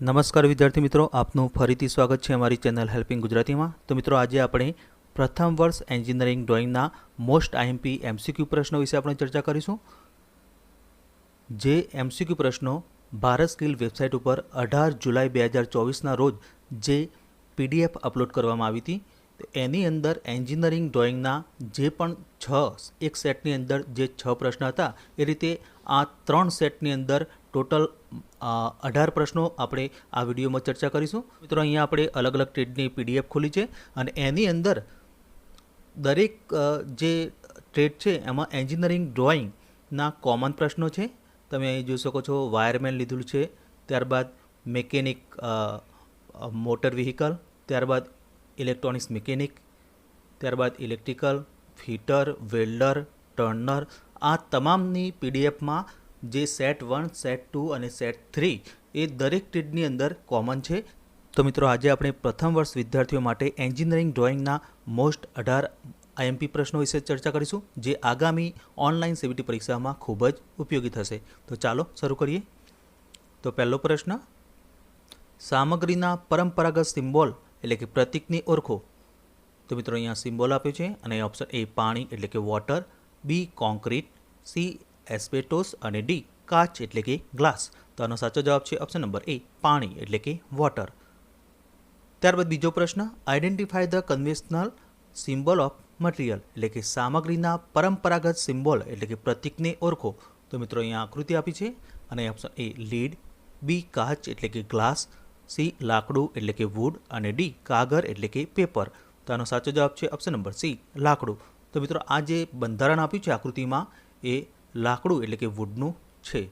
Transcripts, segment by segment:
નમસ્કાર વિદ્યાર્થી મિત્રો, આપનું ફરીથી સ્વાગત છે અમારી ચેનલ હેલ્પિંગ ગુજરાતીમાં. તો મિત્રો, આજે આપણે પ્રથમ વર્ષ એન્જિનિયરિંગ ડ્રોઈંગના મોસ્ટ આઈએમપી એમસીક્યુ પ્રશ્નો વિશે આપણે ચર્ચા કરીશું. જે એમસીક્યુ પ્રશ્નો ભારત સ્કિલ વેબસાઇટ ઉપર અઢાર જુલાઈ બે હજાર ચોવીસના રોજ જે પીડીએફ અપલોડ કરવામાં આવી હતી એની અંદર એન્જિનિયરિંગ ડ્રોઈંગના જે પણ છ, એક સેટની અંદર જે છ પ્રશ્ન હતા, એ રીતે આ ત્રણ સેટની અંદર ટોટલ અઢાર પ્રશ્નો આપણે આ વિડીયોમાં ચર્ચા કરીશું. મિત્રો, અહીંયા આપણે અલગ અલગ ટ્રેડની પીડીએફ ખોલી છે અને એની અંદર દરેક જે ટ્રેડ છે એમાં એન્જિનિયરિંગ ડ્રોઈંગના કોમન પ્રશ્નો છે. તમે અહીં જોઈ શકો છો વાયરમેન લીધેલું છે, ત્યારબાદ મેકેનિક મોટર વ્હીકલ, ત્યારબાદ ઇલેક્ટ્રોનિક્સ મિકેનિક, ત્યારબાદ ઇલેક્ટ્રિકલ, ફિટર, વેલ્ડર, ટર્નર, આ તમામની પીડીએફમાં જે સેટ વન સેટ ટુ અને સેટ થ્રી એ દરેક ટ્રેડની અંદર કોમન છે. તો મિત્રો, આજે આપણે પ્રથમ વર્ષ વિદ્યાર્થીઓ માટે એન્જિનિયરિંગ ડ્રોઈંગના મોસ્ટ અઢાર આઈએમપી પ્રશ્નો વિશે ચર્ચા કરીશું, જે આગામી ઓનલાઈન સીબીટી પરીક્ષામાં ખૂબ જ ઉપયોગી થશે. તો ચાલો શરૂ કરીએ. તો પહેલો પ્રશ્ન, સામગ્રીના પરંપરાગત સિમ્બોલ એટલે કે પ્રતીકની ઓળખો. તો મિત્રો, અહીંયા સિમ્બોલ આપ્યો છે અને ઓપ્શન એ પાણી એટલે કે water B concrete C asbestos અને ડી, કાચ એટલે કે ગ્લાસ. તો આનો સાચો જવાબ છે ઓપ્શન નંબર એ પાણી એટલે કે વોટર ત્યારબાદ બીજો પ્રશ્ન identify the conventional symbol of material એટલે કે સામગ્રીના પરંપરાગત સિમ્બોલ એટલે કે પ્રતીકને ઓળખો. તો મિત્રો, અહીંયા આકૃતિ આપી છે અને ઓપ્શન એ લીડ બી કાચ એટલે કે ગ્લાસ સી લાકડું એટલે કે વુડ અને ડી કાગર એટલે કે પેપર તો આનો સાચો જવાબ છે ઓપ્શન નંબર સી લાકડું. તો મિત્રો, આ જે બંધારણ આપ્યું છે આકૃતિમાં, એ લાકડું એટલે કે વુડનું છે.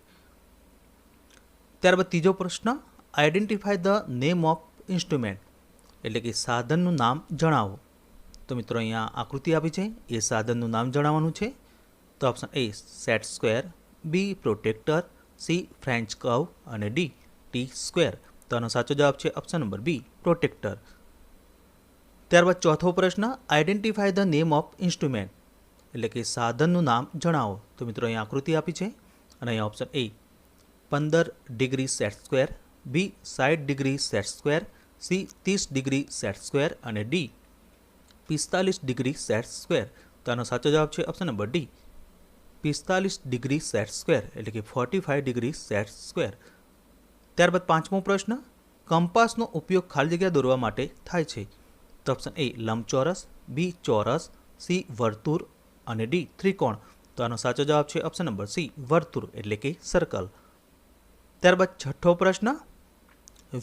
ત્યારબાદ ત્રીજો પ્રશ્ન identify the name of instrument એટલે કે સાધનનું નામ જણાવો. તો મિત્રો અહીંયા આકૃતિ આપી છે, એ સાધનનું નામ જણાવવાનું છે. તો option A set square B protractor C French curve અને ડી ટી સ્ક્વેર તો આનો સાચો જવાબ છે ઓપ્શન નંબર બી પ્રોટેક્ટર ત્યારબાદ ચોથો પ્રશ્ન identify the name of instrument એટલે કે સાધનનું નામ જણાવો. તો મિત્રો અહીં આકૃતિ આપી છે અને અહીંયા ઓપ્શન એ પંદર ડિગ્રી સેટ સ્ક્વેર બી સાઠ ડિગ્રી સેટ સ્ક્વેર સી ત્રીસ ડિગ્રી સેટ સ્ક્વેર અને ડી પિસ્તાલીસ ડિગ્રી સેટ સ્ક્વેર. તો આનો સાચો જવાબ છે ઓપ્શન નંબર ડી પિસ્તાલીસ ડિગ્રી સેટ સ્ક્વેર એટલે કે forty five degree set square. ત્યારબાદ પાંચમો પ્રશ્ન, કંપાસનો ઉપયોગ ખાલી જગ્યા દોરવા માટે થાય છે. તો ઓપ્શન એ લંબચોરસ બી ચોરસ સી વર્તુળ અને ડી, ત્રિકોણ. તો આનો સાચો જવાબ છે ઓપ્શન નંબર સી વર્તુળ, એટલે કે સર્કલ ત્યારબાદ છઠ્ઠો પ્રશ્ન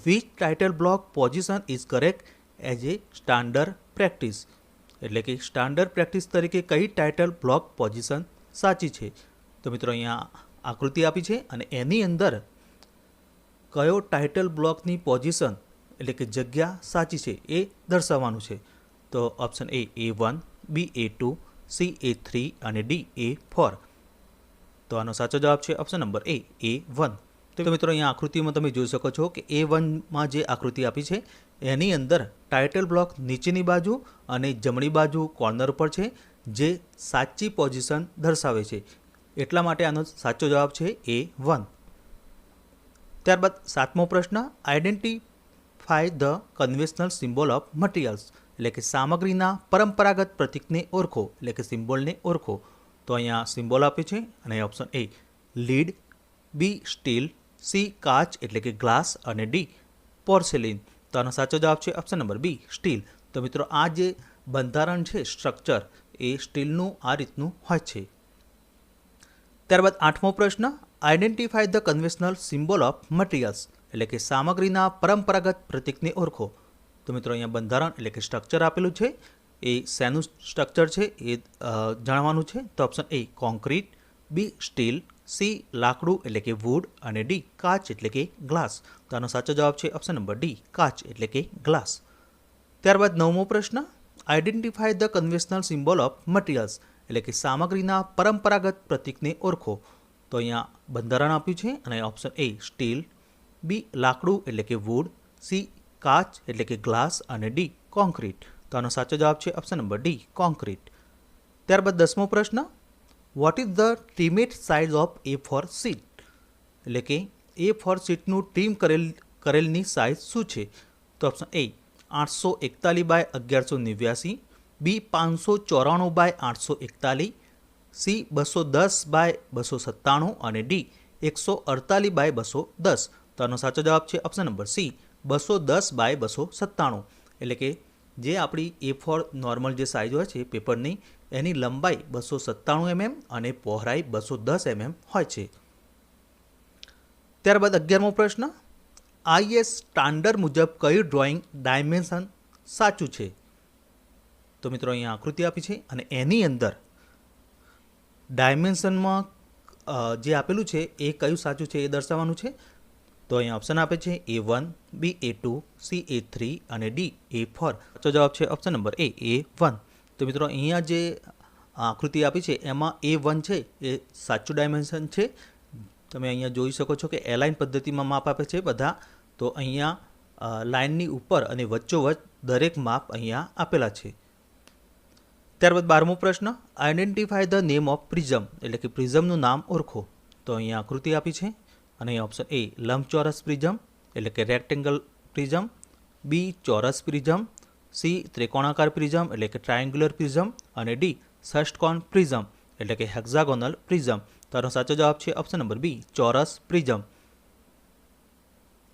which title block position is correct as a standard practice એટલે કે સ્ટાન્ડર્ડ પ્રેક્ટિસ તરીકે કઈ ટાઇટલ બ્લોક પોઝિશન સાચી છે? તો મિત્રો અહીંયા આકૃતિ આપી છે અને એની અંદર કયો ટાઇટલ બ્લોકની પોઝિશન એટલે કે જગ્યા સાચી છે એ દર્શાવવાનું છે. તો option A A one B A two C A three અને ડી એ ફોર તો આનો સાચો જવાબ છે option number A A one તો મિત્રો, અહીંયા આકૃતિમાં તમે જોઈ શકો છો કે એ વનમાં જે આકૃતિ આપી છે, એની અંદર ટાઇટલ બ્લોક નીચેની બાજુ અને જમણી બાજુ કોર્નર પર છે, જે સાચી પોઝિશન દર્શાવે છે. એટલા માટે આનો સાચો જવાબ છે એ વન ત્યારબાદ સાતમો પ્રશ્ન identify the conventional symbol of materials એટલે કે સામગ્રીના પરંપરાગત પ્રતીકને ઓળખો એટલે કે સિમ્બોલને ઓળખો તો અહીંયા સિમ્બોલ આપ્યું છે અને option A lead B steel C કાચ એટલે કે ગ્લાસ અને ડી પોર્સેલિન તો આનો સાચો જવાબ છે ઓપ્શન નંબર બી સ્ટીલ તો મિત્રો આ જે બંધારણ છે સ્ટ્રક્ચર એ સ્ટીલનું આ રીતનું હોય છે। ત્યારબાદ આઠમો પ્રશ્ન identify the conventional symbol of materials એટલે કે સામગ્રીના પરંપરાગત પ્રતીકને ઓળખો। તો મિત્રો અહીંયા બંધારણ એટલે કે સ્ટ્રક્ચર આપેલું છે. એ શેનું સ્ટ્રક્ચર છે એ જાણવાનું છે. તો option A concrete B steel C લાકડું એટલે કે વુડ અને ડી કાચ એટલે કે ગ્લાસ તો આનો સાચો જવાબ છે ઓપ્શન નંબર ડી કાચ એટલે કે ગ્લાસ ત્યારબાદ નવમો પ્રશ્ન identify the conventional symbol of materials એટલે કે સામગ્રીના પરંપરાગત પ્રતીકને ઓળખો. તો અહીંયા બંધારણ આપ્યું છે અને ઓપ્શન એ સ્ટીલ બી લાકડું એટલે કે વુડ સી કાચ એટલે કે ગ્લાસ અને ડી કોન્ક્રીટ તો આનો સાચો જવાબ છે ઓપ્શન નંબર ડી કોન્ક્રીટ ત્યારબાદ દસમો પ્રશ્ન what is the trimmed size of A four sheet એટલે કે એ ફોર સીટનું ટીમ કરેલ, કરેલની સાઇઝ શું છે? તો ઓપ્શન એ આઠસો એકતાલીસ બાય અગિયારસો નેવ્યાસી બી પાંચસો ચોરાણું બાય આઠસો એકતાલીસ સી બસો દસ બાય બસો સત્તાણું અને ડી એકસો અડતાલીસ બાય બસો દસ. તો આનો સાચો જવાબ છે ઓપ્શન નંબર સી બસો દસ બાય બસો સત્તાણું. એટલે કે જે આપણી એ ફોર નોર્મલ જે સાઇઝ હોય છે પેપરની એની લંબાઈ બસો સત્તાણું એમએમ અને પહોળાઈ બસો દસ એમએમ હોય છે. ત્યારબાદ અગિયારમો પ્રશ્ન આઈએસ સ્ટાન્ડર્ડ મુજબ કયું ડ્રોઈંગ ડાયમેન્શન સાચું છે? તો મિત્રો અહીંયા આકૃતિ આપી છે અને એની અંદર ડાયમેન્શનમાં જે આપેલું છે એ કયું સાચું છે એ દર્શાવવાનું છે. તો અહીંયા ઓપ્શન આપે છે A one B A two C A three અને ડી એ ફોર તો જવાબ છે option number A A one તો મિત્રો અહીંયા જે આકૃતિ આપી છે, એમાં એ વન છે, એ સાચું ડાયમેન્શન છે. તમે અહીંયા જોઈ શકો છો કે એલાઇન પદ્ધતિમાં માપ આપે છે બધા. તો અહીંયા લાઇનની ઉપર અને વચ્ચોવચ્ચ દરેક માપ અહીંયા આપેલા છે. ત્યારબાદ બારમો પ્રશ્ન identify the name of prism એટલે કે પ્રિઝમનું નામ ઓળખો. તો અહીંયા આકૃતિ આપી છે. અને અહીં ઓપ્શન એ લંબચોરસ પ્રિઝમ, એટલે કે રેક્ટેંગલ પ્રિઝમ. બી ચોરસ પ્રિઝમ. સી ત્રિકોણાકાર પ્રિઝમ, એટલે કે ટ્રાયંગ્યુલર પ્રિઝમ. અને ડી ષષ્ટકોણ પ્રિઝમ, એટલે કે હેક્ઝાગોનલ પ્રિઝમ. તો આનો સાચો જવાબ છે ઓપ્શન નંબર બી ચોરસ પ્રિઝમ.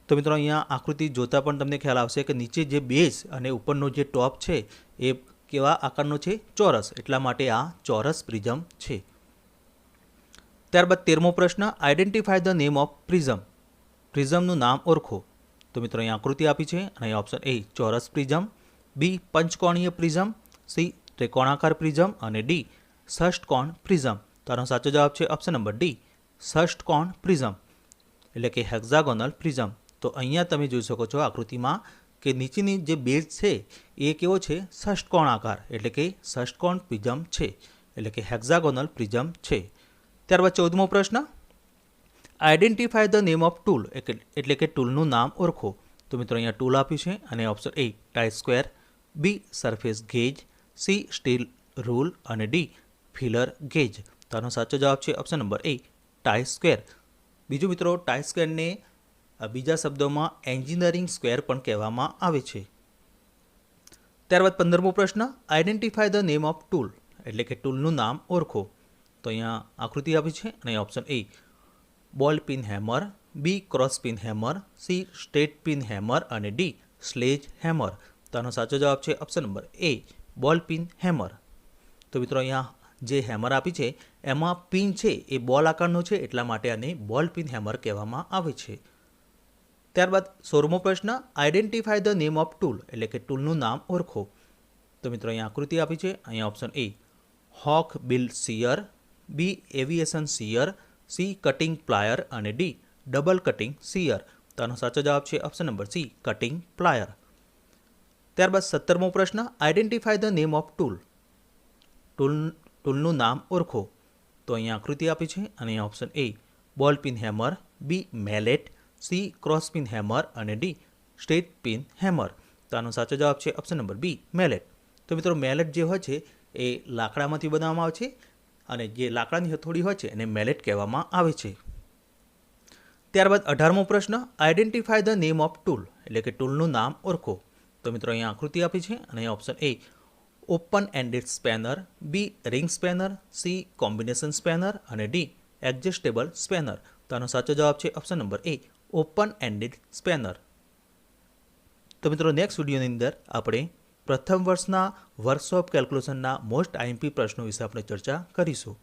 તો મિત્રો અહીંયા આકૃતિ જોતાં પણ તમને ખ્યાલ આવશે કે નીચે જે બેઝ અને ઉપરનો જે ટોપ છે, એ કેવા આકારનો છે? ચોરસ. એટલા માટે આ ચોરસ પ્રિઝમ છે. ત્યારબાદ તેરમો પ્રશ્ન identify the name of prism પ્રિઝમનું નામ ઓળખો. તો મિત્રો અહીં આકૃતિ આપી છે અને અહીં ઓપ્શન એ ચોરસ પ્રિઝમ બી પંચકોણીય પ્રિઝમ સી ત્રિકોણાકાર પ્રિઝમ અને ડી ષષ્ટકોણ પ્રિઝમ. તો આનો સાચો જવાબ છે ઓપ્શન નંબર ડી ષષ્ટકોણ પ્રિઝમ, એટલે કે હેક્ઝાગોનલ પ્રિઝમ. તો અહીંયા તમે જોઈ શકો છો આકૃતિમાં કે નીચેની જે બેઝ છે, એ કેવો છે? ષષ્ટકોણ આકાર એટલે કે ષષ્ટકોણ પ્રિઝમ છે, એટલે કે હેક્ઝાગોનલ પ્રિઝમ છે. ત્યારબાદ ચૌદમો પ્રશ્ન. Identify the name of tool એટલે કે ટૂલનું નામ ઓળખો. તો મિત્રો અહીંયા ટૂલ આપ્યું છે અને option A try square B surface gauge C steel rule અને ડી ફિલર ગેજ તો આનો સાચો જવાબ છે option number A try square બીજું મિત્રો ટાઈ સ્ક્વેરને બીજા શબ્દોમાં એન્જિનિયરિંગ સ્ક્વેર પણ કહેવામાં આવે છે. ત્યારબાદ પંદરમો પ્રશ્ન identify the name of tool એટલે કે ટૂલનું નામ ઓળખો. તો અહીંયા આકૃતિ આપી છે અને option A ball pin hammer B cross pin hammer C straight pin hammer અને ડી સ્લેજ હેમર તો આનો સાચો જવાબ છે ઓપ્શન નંબર એ બોલ પિન હેમર તો મિત્રો અહીંયા જે હેમર આપી છે, એમાં પિન છે, એ બોલ આકારનો છે, એટલા માટે આને બોલ પિન હેમર કહેવામાં આવે છે. ત્યારબાદ સોળમો પ્રશ્ન identify the name of tool એટલે કે ટૂલનું નામ ઓળખો. તો મિત્રો અહીંયા આકૃતિ આપી છે, અહીંયા option A hawk bill shear B aviation shear C cutting plier અને ડી ડબલ કટિંગ સિયર તો આનો સાચો જવાબ છે option number C cutting plier ત્યારબાદ સત્તરમો પ્રશ્ન identify the name of tool tool ટૂલનું નામ ઓળખો. તો અહીંયા આકૃતિ આપી છે અને અહીંયા option A ball pin hammer B mallet C cross pin hammer અને ડી સ્ટેટ પિન હેમર તો આનો સાચો જવાબ છે ઓપ્શન નંબર બી મેલેટ તો મિત્રો મેલેટ જે હોય છે, એ લાકડામાંથી બનાવવામાં આવે છે. અને જે લાકડાની હથોડી હોય છે એને મેલેટ કહેવામાં આવે છે. ત્યારબાદ અઢારમો પ્રશ્ન identify the name of tool એટલે કે ટૂલનું નામ ઓળખો. તો મિત્રો અહીંયા આકૃતિ આપી છે અને અહીંયા option A open ended spanner B ring spanner C combination spanner અને ડી એડજસ્ટેબલ સ્પેનર તો આનો સાચો જવાબ છે option number A open ended spanner તો મિત્રો નેક્સ્ટ વિડીયોની અંદર આપણે પ્રથમ વર્ષના વર્કશોપ કેલ્ક્યુલેશનના મોસ્ટ આઈએમપી પ્રશ્નો વિશે આપણે ચર્ચા કરીશું.